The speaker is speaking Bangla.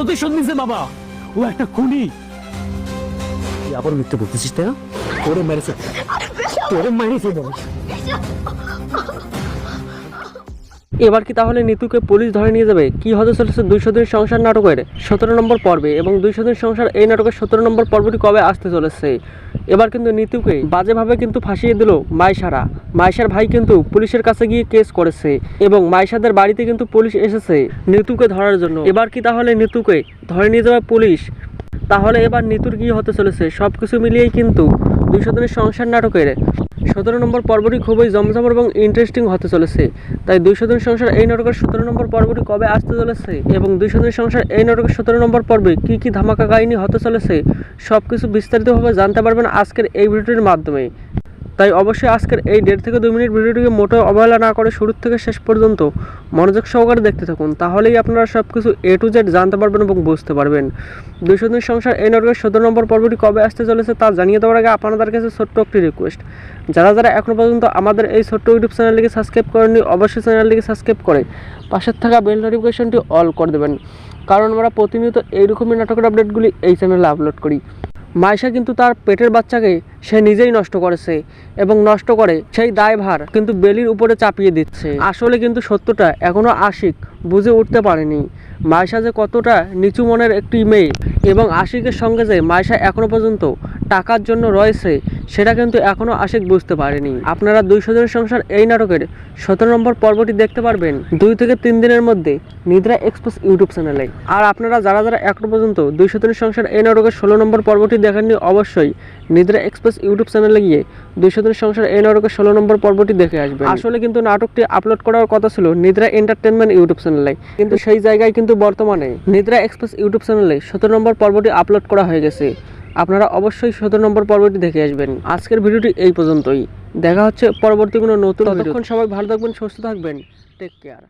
প্রতিশোধ নিছে বাবা। ও একটা খুনি। তুই আবার মিথ্যে বলতেছিস, তাই না? তোরে মেরেছে। তোরে মেরেছে বল এবার কি তাহলে নিতুকে পুলিশ ধরে নিয়ে যাবে? কি হতে চলেছে দুইশো দিন সংসার নাটকের সতেরো নম্বর পর্বে এবং দুইশো দিন সংসার এই নাটকের সতেরো নম্বর পর্বটি কবে আসতে চলেছে? এবার কিন্তু নিতুকে বাজেভাবে কিন্তু ফাঁসিয়ে দিল মাইশারা। মাইশার ভাই কিন্তু পুলিশের কাছে গিয়ে কেস করেছে এবং মাইশাদের বাড়িতে কিন্তু পুলিশ এসেছে নিতুকে ধরার জন্য। এবার কি তাহলে নিতুকে ধরে নিয়ে যাবে পুলিশ? তাহলে এবার নিতুর কি হতে চলেছে? সব কিছু মিলিয়েই কিন্তু দিনের সংসার নাটকের সতেরো নম্বর পর্বটি খুবই জমজমর এবং ইন্টারেস্টিং হতে চলেছে। তাই দুই দিন সংসার এই নাটকের সতেরো নম্বর পর্বটি কবে আসতে চলেছে এবং দুই সংসার এই নাটকের সতেরো নম্বর পর্বে কি কি ধামাকা কাহিনী হতে চলেছে সব কিছু বিস্তারিতভাবে জানতে পারবেন আজকের এই ভিডিওটির মাধ্যমে। তাই অবশ্যই আজকের এই দেড় থেকে দুই মিনিট ভিডিওটিকে মোটেও অবহেলা না করে শুরু থেকে শেষ পর্যন্ত মনোযোগ সহকারে দেখতে থাকুন, তাহলেই আপনারা সব কিছু এ টু জেড জানতে পারবেন এবং বুঝতে পারবেন। দুইশো দিন সংসার এই নাটকের সতেরো নম্বর পর্বটি কবে আসতে চলেছে তা জানিয়ে দেওয়ার আগে আপনাদের কাছে ছোট্ট একটি রিকোয়েস্ট যারা যারা এখনও পর্যন্ত আমাদের এই ছোট্ট ইউটিউব চ্যানেলটিকে সাবস্ক্রাইব করেননি, অবশ্যই চ্যানেলটিকে সাবস্ক্রাইব করে পাশের থাকা বেল নোটিফিকেশনটি অল করে দেবেন। কারণ আমরা প্রতিনিয়ত এইরকমই নাটকের আপডেটগুলি এই চ্যানেলে আপলোড করি। মাইশা কিন্তু তার পেটের বাচ্চাকে সে নিজেই নষ্ট করেছে এবং নষ্ট করে সেই দায়ভার কিন্তু বেলির উপরে চাপিয়ে দিচ্ছে। আসলে কিন্তু সত্যটা এখনও আশিক বুঝে উঠতে পারেনি। মাইশা যে কতটা নিচু মনের একটি মেয়ে এবং আশিকের সঙ্গে যে মাইশা এখনও পর্যন্ত টাকার জন্য রয়েছে, সেটা কিন্তু এখনও আশিক বুঝতে পারেনি। আপনারা দুইশো দিনের সংসার এই নাটকের সতেরো নম্বর পর্বটি দেখতে পারবেন দুই থেকে তিন দিনের মধ্যে নিদ্রা এক্সপ্রেস ইউটিউব চ্যানেলে। আর আপনারা যারা যারা এখনও পর্যন্ত দুইশো দিনের সংসার এই নাটকের ষোলো নম্বর পর্বটি দেখেননি, অবশ্যই নিদ্রা এক্সপ্রেস ইউটিউব চ্যানেলে গিয়ে দুইশো দিনের সংসার এই নাটকের ষোলো নম্বর পর্বটি দেখে আসবেন। আসলে কিন্তু নাটকটি আপলোড করার কথা ছিল নিদ্রা এন্টারটেনমেন্ট ইউটিউব চ্যানেলে, কিন্তু সেই জায়গায় কিন্তু বর্তমানে নিদ্রা এক্সপ্রেস ইউটিউব চ্যানেলে সতেরো নম্বর পর্বটি আপলোড করা হয়ে গেছে। আপনারা অবশ্যই সতেরো নম্বর পর্বটি দেখে আসবেন। আজকের ভিডিওটি এই পর্যন্তই। দেখা হচ্ছে পরবর্তী কোনো নতুন ততক্ষণ সবাই ভালো থাকবেন সুস্থ থাকবেন। Take care